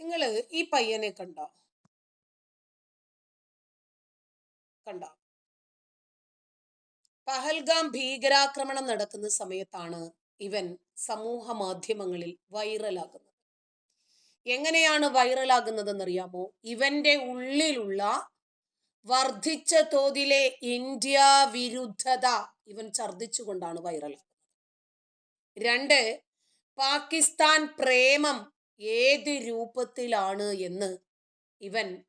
നിങ്ങൾ ഈ പയ്യനെ കണ്ടോ? കണ്ടോ? പഹൽഗാം ഭീകരാക്രമണം നടക്കുന്ന സമയത്താണ് ഇവൻ സമൂഹ മാധ്യമങ്ങളിൽ വൈറലാകുന്നത്. എങ്ങനെയാണ് വൈറലാകുന്നതെന്നറിയാമോ? ഇവന്റെ ഉള്ളിലുള്ള വർദ്ധിച്ച തോതിലെ ഇന്ത്യ വിരുദ്ധത ഇവൻ ഛർദിച്ചുകൊണ്ടാണ് വൈറലാകുന്നത്. രണ്ട് പാകിസ്ഥാൻ പ്രേമം ഏത് രൂപത്തിലാണ് എന്ന് ഇവൻ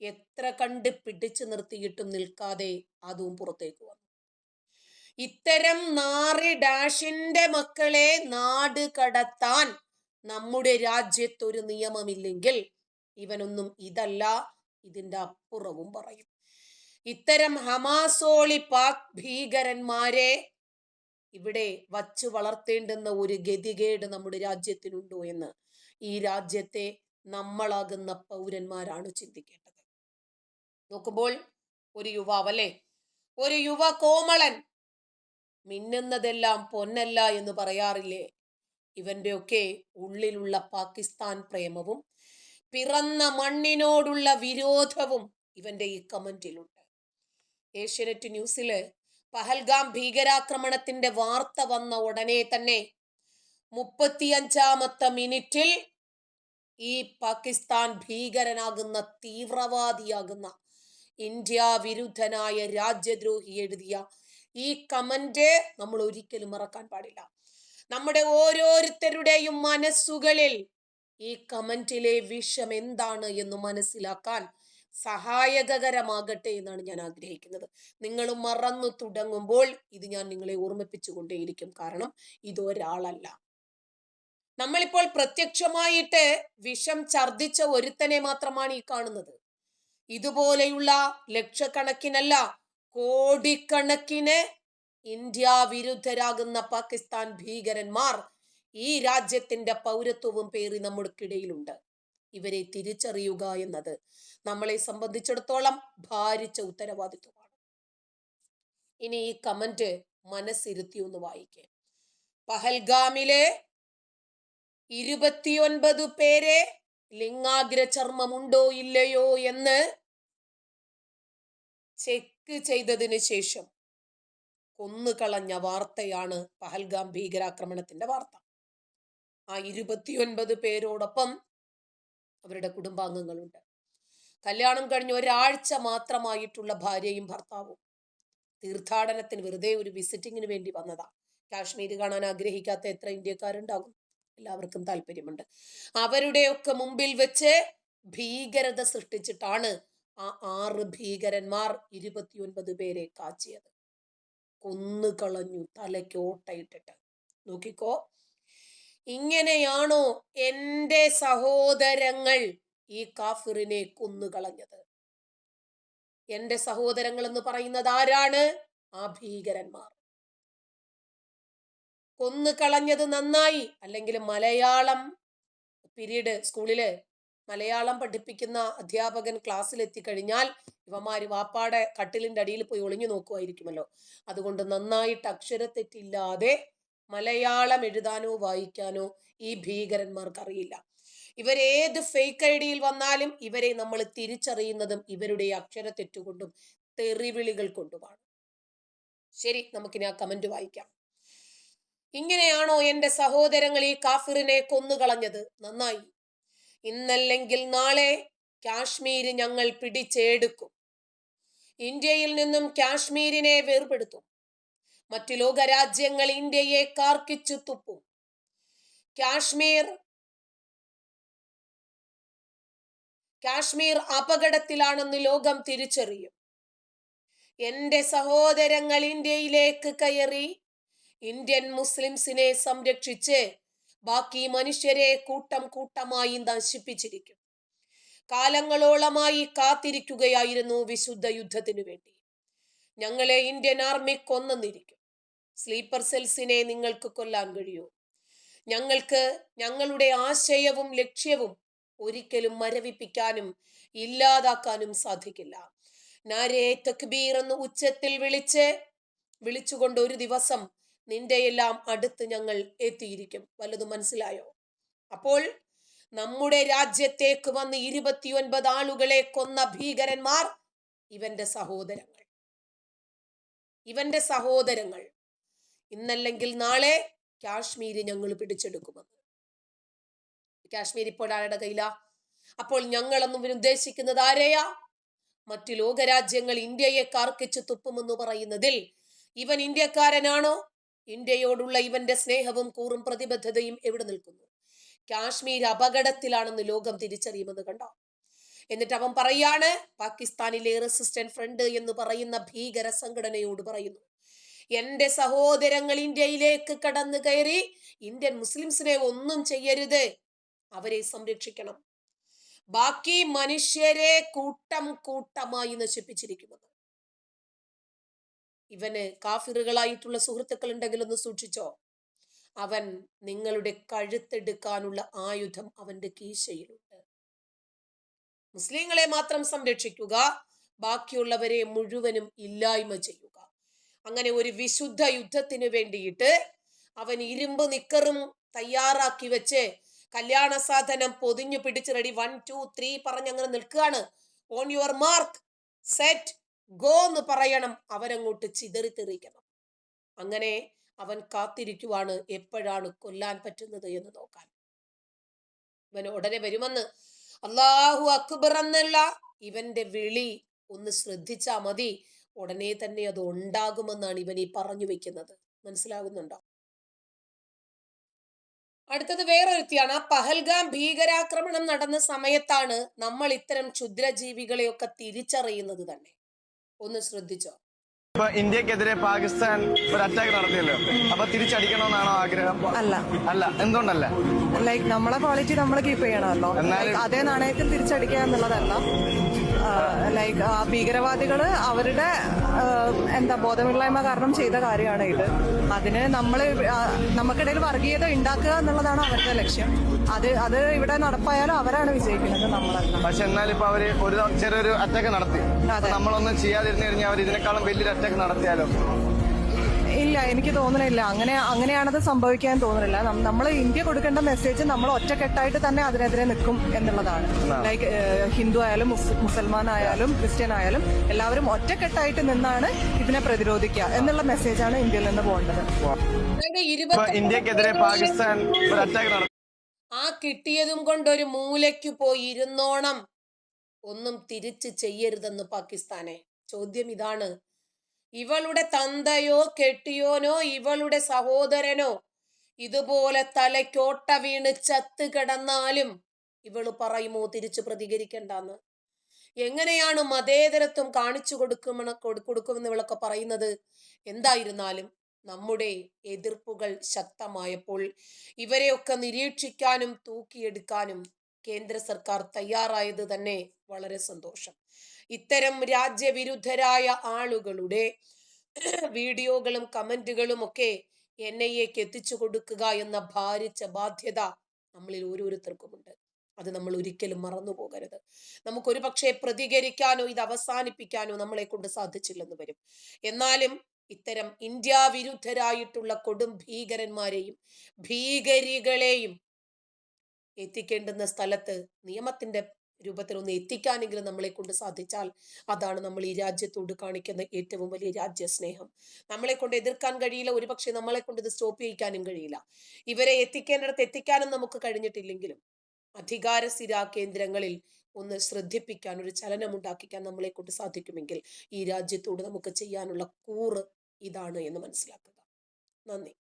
എത്ര കണ്ട് പിടിച്ചു നിർത്തിയിട്ടും നിൽക്കാതെ അതും പുറത്തേക്ക് വന്നു. ഇത്തരം നാറി ഡാഷിന്റെ മക്കളെ നാട് കടത്താൻ നമ്മുടെ രാജ്യത്തൊരു നിയമമില്ലെങ്കിൽ ഇവനൊന്നും ഇതല്ല ഇതിന്റെ അപ്പുറവും പറയും. ഇത്തരം ഹമാസോളി പാക് ഭീകരന്മാരെ ഇവിടെ വച്ചു വളർത്തേണ്ടുന്ന ഒരു ഗതികേട് നമ്മുടെ രാജ്യത്തിനുണ്ടോ എന്ന് ഈ രാജ്യത്തെ നമ്മളാകുന്ന പൗരന്മാരാണ് ചിന്തിക്കേണ്ടത്. നോക്കുമ്പോൾ ഒരു യുവാവ് അല്ലേ ഒരു യുവ കോമളൻ മിന്നുന്നതെല്ലാം പൊന്നല്ല എന്ന് പറയാറില്ലേ? ഇവന്റെ ഒക്കെ ഉള്ളിലുള്ള പാകിസ്ഥാൻ പ്രേമവും പിറന്ന മണ്ണിനോടുള്ള വിരോധവും ഇവന്റെ ഈ കമന്റിലുണ്ട്. ഏഷ്യനെറ്റ് ന്യൂസിൽ പഹൽഗാം ഭീകരാക്രമണത്തിന്റെ വാർത്ത വന്ന ഉടനെ തന്നെ മുപ്പത്തിയഞ്ചാമത്തെ മിനിറ്റിൽ ഈ പാകിസ്ഥാൻ ഭീകരനാകുന്ന തീവ്രവാദിയാകുന്ന ഇന്ത്യ വിരുദ്ധനായ രാജ്യദ്രോഹി എഴുതിയ ഈ കമന്റ് നമ്മൾ ഒരിക്കലും മറക്കാൻ പാടില്ല. നമ്മുടെ ഓരോരുത്തരുടെയും മനസ്സുകളിൽ ഈ കമന്റിലെ വിഷം എന്താണ് എന്ന് മനസ്സിലാക്കാൻ സഹായകരമാകട്ടെ എന്നാണ് ഞാൻ ആഗ്രഹിക്കുന്നത്. നിങ്ങൾ മറന്നു തുടങ്ങുമ്പോൾ ഇത് ഞാൻ നിങ്ങളെ ഓർമ്മിപ്പിച്ചുകൊണ്ടേയിരിക്കും. കാരണം ഇതൊരാളല്ല. നമ്മളിപ്പോൾ പ്രത്യക്ഷമായിട്ട് വിഷം ഛർദിച്ച ഒരുത്തനെ മാത്രമാണ് ഈ കാണുന്നത്. ഇതുപോലെയുള്ള ലക്ഷക്കണക്കിനല്ല കോടിക്കണക്കിന് ഇന്ത്യ വിരുദ്ധരാകുന്ന പാകിസ്ഥാൻ ഭീകരന്മാർ ഈ രാജ്യത്തിന്റെ പൗരത്വവും പേറി നമ്മുടെക്കിടയിലുണ്ട്. ഇവരെ തിരിച്ചറിയുക എന്നത് നമ്മളെ സംബന്ധിച്ചിടത്തോളം ഭാരിച്ച ഉത്തരവാദിത്വമാണ്. ഇനി ഈ കമന്റ് മനസ്സിരുത്തി ഒന്ന് വായിക്കേ. പഹൽഗാമിലെ ഇരുപത്തിയൊൻപത് പേരെ ലിംഗാഗ്ര ചർമ്മമുണ്ടോ ഇല്ലയോ എന്ന് ചെക്ക് ചെയ്തതിന് ശേഷം കൊന്നുകളഞ്ഞ വാർത്തയാണ് പഹൽഗാം ഭീകരാക്രമണത്തിന്റെ വാർത്ത. ആ ഇരുപത്തിയൊൻപത് പേരോടൊപ്പം അവരുടെ കുടുംബാംഗങ്ങളുണ്ട്. കല്യാണം കഴിഞ്ഞ് ഒരാഴ്ച മാത്രമായിട്ടുള്ള ഭാര്യയും ഭർത്താവും തീർത്ഥാടനത്തിന് വെറുതെ ഒരു വിസിറ്റിങ്ങിന് വേണ്ടി വന്നതാ. കാശ്മീർ കാണാൻ ആഗ്രഹിക്കാത്ത എത്ര ഇന്ത്യക്കാരുണ്ടാകും? എല്ലാവർക്കും താല്പര്യമുണ്ട്. അവരുടെയൊക്കെ മുമ്പിൽ വെച്ച് ഭീകരത സൃഷ്ടിച്ചിട്ടാണ് ആ ആറ് ഭീകരന്മാർ ഇരുപത്തിയൊൻപത് പേരെ കാച്ചിയത്. തലയ്ക്ക് ഓട്ടയിട്ടിട്ട്. നോക്കിക്കോ. ഇങ്ങനെയാണോ എന്റെ സഹോദരങ്ങൾ ഈ കാഫിറിനെ കൊന്നുകളഞ്ഞത്? എന്റെ സഹോദരങ്ങൾ എന്ന് പറയുന്നത് ആരാണ്? ആ ഭീകരന്മാർ. കൊന്നുകളഞ്ഞത് നന്നായി. അല്ലെങ്കിൽ മലയാളം പിരീഡ് സ്കൂളിൽ മലയാളം പഠിപ്പിക്കുന്ന അധ്യാപകൻ ക്ലാസ്സിലെത്തി എത്തിക്കഴിഞ്ഞാൽ ഇവമാര് വാപ്പാടെ കട്ടിലിന്റെ അടിയിൽ പോയി ഒളിഞ്ഞു നോക്കുമായിരിക്കുമല്ലോ അതുകൊണ്ട് നന്നായിട്ട് അക്ഷരത്തെറ്റില്ലാതെ മലയാളം എഴുതാനോ വായിക്കാനോ ഈ ഭീകരന്മാർക്ക് അറിയില്ല ഇവരേത് ഫേക്ക് ഐ ഡിയിൽ വന്നാലും ഇവരെ നമ്മൾ തിരിച്ചറിയുന്നതും ഇവരുടെ അക്ഷരത്തെറ്റുകൊണ്ടും തെറിവിളികൾ കൊണ്ടുമാണ്. ശരി നമുക്കിനി ആ കമന്റ് വായിക്കാം. ഇങ്ങനെയാണോ എന്റെ സഹോദരങ്ങൾ ഈ കാഫിറിനെ കൊന്നുകളഞ്ഞത്? നന്നായി. ഇന്നല്ലെങ്കിൽ നാളെ കാശ്മീര് ഞങ്ങൾ പിടിച്ചെടുക്കും. ഇന്ത്യയിൽ നിന്നും കാശ്മീരിനെ വേർപെടുത്തും. മറ്റു ലോകരാജ്യങ്ങൾ ഇന്ത്യയെ കാർക്കിച്ചു തുപ്പും. കാശ്മീർ കാശ്മീർ അപകടത്തിലാണെന്ന് ലോകം തിരിച്ചറിയും. എന്റെ സഹോദരങ്ങൾ ഇന്ത്യയിലേക്ക് കയറി ഇന്ത്യൻ മുസ്ലിംസിനെ സംരക്ഷിച്ച് ബാക്കി മനുഷ്യരെ കൂട്ടം കൂട്ടമായി നശിപ്പിച്ചിരിക്കും. കാലങ്ങളോളമായി കാത്തിരിക്കുകയായിരുന്നു വിശുദ്ധ യുദ്ധത്തിനു വേണ്ടി. ഞങ്ങളെ ഇന്ത്യൻ ആർമി കൊന്നെന്നിരിക്കും. സ്ലീപ്പർ സെൽസിനെ നിങ്ങൾക്ക് കൊല്ലാൻ കഴിയൂ. ഞങ്ങൾക്ക് ഞങ്ങളുടെ ആശയവും ലക്ഷ്യവും ഒരിക്കലും മരവിപ്പിക്കാനും ഇല്ലാതാക്കാനും സാധിക്കില്ല. നാരേ തക്ബീർ എന്ന് ഉച്ചത്തിൽ വിളിച്ച് വിളിച്ചുകൊണ്ട് ഒരു ദിവസം നിന്റെ എല്ലാം അടുത്ത് ഞങ്ങൾ എത്തിയിരിക്കും. വല്ലത് മനസ്സിലായോ? അപ്പോൾ നമ്മുടെ രാജ്യത്തേക്ക് വന്ന് ഇരുപത്തിയൊൻപത് ആളുകളെ കൊന്ന ഭീകരന്മാർ ഇവന്റെ സഹോദരങ്ങൾ. ഇവന്റെ സഹോദരങ്ങൾ. ഇന്നല്ലെങ്കിൽ നാളെ കാശ്മീര് ഞങ്ങൾ പിടിച്ചെടുക്കുമെന്ന്. കാശ്മീർ ഇപ്പോൾ ആരുടെ കയ്യില? അപ്പോൾ ഞങ്ങളൊന്നും ഉദ്ദേശിക്കുന്നത് ആരെയാ? മറ്റു ലോകരാജ്യങ്ങൾ ഇന്ത്യയെ കാർക്കിച്ചു തുപ്പുമെന്ന് പറയുന്നതിൽ ഇവൻ ഇന്ത്യക്കാരനാണോ? ഇന്ത്യയോടുള്ള ഇവന്റെ സ്നേഹവും കൂറും പ്രതിബദ്ധതയും എവിടെ നിൽക്കുന്നു? കാശ്മീർ അപകടത്തിലാണെന്ന് ലോകം തിരിച്ചറിയുമെന്ന് കണ്ടോ? എന്നിട്ട് അവൻ പറയാണ് പാകിസ്ഥാനിലെ റെസിസ്റ്റന്റ് ഫ്രണ്ട് എന്ന് പറയുന്ന ഭീകര സംഘടനയോട് പറയുന്നു എന്റെ സഹോദരങ്ങൾ ഇന്ത്യയിലേക്ക് കടന്നു കയറി ഇന്ത്യൻ മുസ്ലിംസിനെ ഒന്നും ചെയ്യരുത് അവരെ സംരക്ഷിക്കണം. ബാക്കി മനുഷ്യരെ കൂട്ടം കൂട്ടമായി നശിപ്പിച്ചിരിക്കുന്നത്. ഇവന് കാഫിറുകളായിട്ടുള്ള സുഹൃത്തുക്കൾ ഉണ്ടെങ്കിൽ ഒന്ന് സൂക്ഷിച്ചോ. അവൻ നിങ്ങളുടെ കഴുത്തെടുക്കാനുള്ള ആയുധം അവന്റെ കീശയിലുണ്ട്. മുസ്ലിങ്ങളെ മാത്രം സംരക്ഷിക്കുക ബാക്കിയുള്ളവരെ മുഴുവനും ഇല്ലായ്മ ചെയ്യുക. അങ്ങനെ ഒരു വിശുദ്ധ യുദ്ധത്തിന് വേണ്ടിയിട്ട് അവൻ ഇരുമ്പ് നിക്കറും തയ്യാറാക്കി വെച്ച് കല്യാണ സാധനം പൊതിഞ്ഞു പിടിച്ച് റെഡി വൺ ടു ത്രീ പറഞ്ഞങ്ങനെ നിൽക്കുകയാണ്. On your mark set go എന്ന് പറയണം അവരങ്ങോട്ട് ചിതറിത്തെറിയിക്കണം അങ്ങനെ അവൻ കാത്തിരിക്കുവാണ് എപ്പോഴാണ് കൊല്ലാൻ പറ്റുന്നത് എന്ന് നോക്കാൻ. ഇവൻ ഉടനെ വരുമെന്ന് അള്ളാഹു അക്ബർ എന്നല്ല ഇവന്റെ വിളി ഒന്ന് ശ്രദ്ധിച്ചാ മതി ഉടനെ തന്നെ അത് ഉണ്ടാകുമെന്നാണ് ഇവൻ ഈ പറഞ്ഞു വെക്കുന്നത്. മനസ്സിലാകുന്നുണ്ടോ? അടുത്തത് വേറൊരുത്തിയാണ്. ആ പഹൽഗാം ഭീകരാക്രമണം നടന്ന സമയത്താണ് നമ്മൾ ഇത്തരം ക്ഷുദ്രജീവികളെയൊക്കെ തിരിച്ചറിയുന്നത് തന്നെ. ഒന്ന് ശ്രദ്ധിച്ചോ. ഇപ്പൊ ഇന്ത്യക്കെതിരെ പാകിസ്ഥാൻ ഒരു അറ്റാക്ക് നടത്തിയല്ലോ. അപ്പൊ തിരിച്ചടിക്കണമെന്നാണോ ആഗ്രഹം? അല്ല. അല്ല. എന്തുകൊണ്ടല്ല? ലൈക്ക് നമ്മളെ ക്വാളിറ്റി നമ്മൾ കീപ്പ് ചെയ്യണമല്ലോ. എന്നാലും- അതേ നാണയത്തിൽ തിരിച്ചടിക്കുക എന്നുള്ളതല്ല. ലൈക്ക് ഭീകരവാദികൾ അവരുടെ ആ, എന്താ ബോധമില്ലായ്മ കാരണം ചെയ്ത കാര്യമാണ് ഇത്. അതിന് നമ്മൾ നമുക്കിടയിൽ വർഗീയത ഉണ്ടാക്കുക എന്നുള്ളതാണ് അവരുടെ ലക്ഷ്യം. അത് അത് ഇവിടെ നടപ്പായാലും അവരാണ് വിജയിക്കുന്നത് നമ്മളല്ല. പക്ഷെ എന്നാൽ ഇപ്പൊ അവർ ഒരു ചെറിയൊരു അറ്റാക്ക് നടത്തി. നമ്മളൊന്നും ചെയ്യാതിരുന്നു കഴിഞ്ഞാൽ അവർ ഇതിനേക്കാളും വലിയൊരു അറ്റാക്ക് നടത്തിയാലോ? ഇല്ല എനിക്ക് തോന്നുന്നില്ല. അങ്ങനെ അങ്ങനെയാണത് സംഭവിക്കാൻ തോന്നുന്നില്ല. നമ്മൾ ഇന്ത്യ കൊടുക്കേണ്ട മെസ്സേജ് നമ്മൾ ഒറ്റക്കെട്ടായിട്ട് തന്നെ അതിനെതിരെ നിൽക്കും എന്നുള്ളതാണ്. ലൈക്ക് ഹിന്ദു ആയാലും മുസൽമാൻ ആയാലും ക്രിസ്ത്യൻ ആയാലും എല്ലാവരും ഒറ്റക്കെട്ടായിട്ട് നിന്നാണ് ഇതിനെ പ്രതിരോധിക്കുക എന്നുള്ള മെസ്സേജാണ് ഇന്ത്യയിൽ നിന്ന് പോകേണ്ടത്. ഇന്ത്യക്കെതിരെ പാകിസ്ഥാൻ ഒരു അറ്റാക്ക് നടത്തി. ആ കിട്ടിയതും കൊണ്ട് ഒരു മൂലയ്ക്ക് പോയി ഇരുന്നോണം. ഒന്നും തിരിച്ച് ചെയ്യരുതെന്ന് പാകിസ്ഥാനെ. ചോദ്യം ഇതാണ്. ഇവളുടെ തന്തയോ കെട്ടിയോനോ ഇവളുടെ സഹോദരനോ ഇതുപോലെ തലയ്ക്കോട്ട വീണ് ചത്ത് കിടന്നാലും ഇവൾ പറയുമോ തിരിച്ചു പ്രതികരിക്കണ്ടെന്ന്? എങ്ങനെയാണ് മതേതരത്വം കാണിച്ചു കൊടുക്കുമെന്ന് കൊടു- കൊടുക്കുമെന്ന് ഇവളൊക്കെ പറയുന്നത്? എന്തായിരുന്നാലും നമ്മുടെ എതിർപ്പുകൾ ശക്തമായപ്പോൾ ഇവരെയൊക്കെ നിരീക്ഷിക്കാനും തൂക്കിയെടുക്കാനും കേന്ദ്ര സർക്കാർ തയ്യാറായത് തന്നെ വളരെ സന്തോഷം. ഇത്തരം രാജ്യവിരുദ്ധരായ ആളുകളുടെ വീഡിയോകളും കമന്റുകളും ഒക്കെ എൻ ഐ എക്ക് എത്തിച്ചു കൊടുക്കുക എന്ന ഭാരിച്ച ബാധ്യത നമ്മളിൽ ഓരോരുത്തർക്കുമുണ്ട്. അത് നമ്മൾ ഒരിക്കലും മറന്നു പോകരുത്. നമുക്കൊരു പക്ഷേ പ്രതികരിക്കാനോ ഇത് അവസാനിപ്പിക്കാനോ നമ്മളെ കൊണ്ട് സാധിച്ചില്ലെന്ന് വരും. എന്നാലും ഇത്തരം ഇന്ത്യ വിരുദ്ധരായിട്ടുള്ള കൊടും ഭീകരന്മാരെയും ഭീകരികളെയും എത്തിക്കേണ്ടുന്ന സ്ഥലത്ത് നിയമത്തിന്റെ രൂപത്തിൽ ഒന്ന് എത്തിക്കാനെങ്കിലും നമ്മളെ കൊണ്ട് സാധിച്ചാൽ അതാണ് നമ്മൾ ഈ രാജ്യത്തോട് കാണിക്കുന്ന ഏറ്റവും വലിയ രാജ്യസ്നേഹം. നമ്മളെ കൊണ്ട് എതിർക്കാൻ കഴിയില്ല ഒരുപക്ഷെ നമ്മളെ കൊണ്ട് ഇത് സ്റ്റോപ്പ് ചെയ്യിക്കാനും കഴിയില്ല. ഇവരെ എത്തിക്കേണ്ടിടത്ത് എത്തിക്കാനും നമുക്ക് കഴിഞ്ഞിട്ടില്ലെങ്കിലും അധികാര സ്ഥിര കേന്ദ്രങ്ങളിൽ ഒന്ന് ശ്രദ്ധിപ്പിക്കാൻ ഒരു ചലനം ഉണ്ടാക്കിക്കാൻ നമ്മളെ കൊണ്ട് സാധിക്കുമെങ്കിൽ ഈ രാജ്യത്തോട് നമുക്ക് ചെയ്യാനുള്ള കൂറ് ഇതാണ് എന്ന് മനസ്സിലാക്കുക. നന്ദി.